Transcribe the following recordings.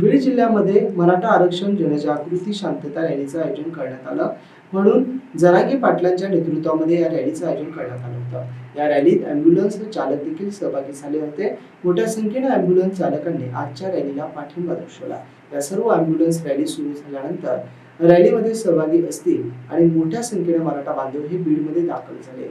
बीड जिल्ह्यामध्ये मराठा आरक्षण जनजागृती शांतता रॅलीचं आयोजन करण्यात आलं. म्हणून जरांगी पाटलांच्या नेतृत्वामध्ये या रॅलीचं आयोजन करण्यात आलं होतं. या रॅलीत अँब्युलन्स चालक देखील सहभागी झाले होते. मोठ्या संख्येने अँब्युलन्स चालकांनी आजच्या रॅलीला पाठिंबा दर्शवला. या सर्व अँब्युलन्स रॅली सुरू झाल्यानंतर रॅलीमध्ये सहभागी असतील आणि मोठ्या संख्येने मराठा बांधव हे बीडमध्ये दाखल झाले.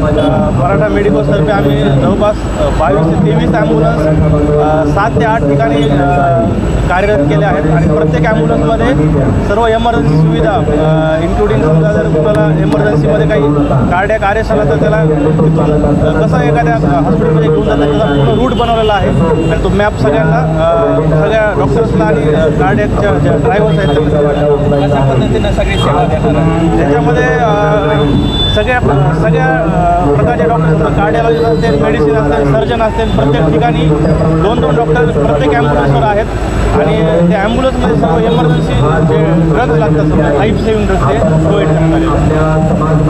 मराठा मेडिकलतर्फे आम्ही जवळपास बावीस ते तेवीस ॲम्ब्युलन्स सात ते आठ ठिकाणी कार्यरत केले आहेत. आणि प्रत्येक ॲम्ब्युलन्समध्ये सर्व एमर्जन्सी सुविधा इन्क्लुडिंग समजा जर कुणाला एमर्जन्सीमध्ये काही कार्ड्या आरेस्ट झाला तर त्याला कसं एखाद्या हॉस्पिटलमध्ये घेऊन जातात त्याचा पूर्ण रूट बनवलेला आहे. आणि तो मॅप सगळ्यांना सगळ्या डॉक्टर्सला आणि कार्डियकच्या ज्या ड्रायव्हर्स आहेत त्यांना सगळी सेवा देणार त्याच्यामध्ये सगळ्या सगळ्या प्रकारच्या डॉक्टर कार्डिओलॉजी असतील मेडिसिन असतील सर्जन असतील प्रत्येक ठिकाणी दोन दोन डॉक्टर प्रत्येक ॲम्ब्युलन्सवर आहेत. आणि त्या ॲम्ब्युलन्समध्ये सर्व एमर्जन्सी जे ड्रग्ज लागतात लाईफ सेविंग ड्रग्ज ते प्रोव्हाइड करण्यात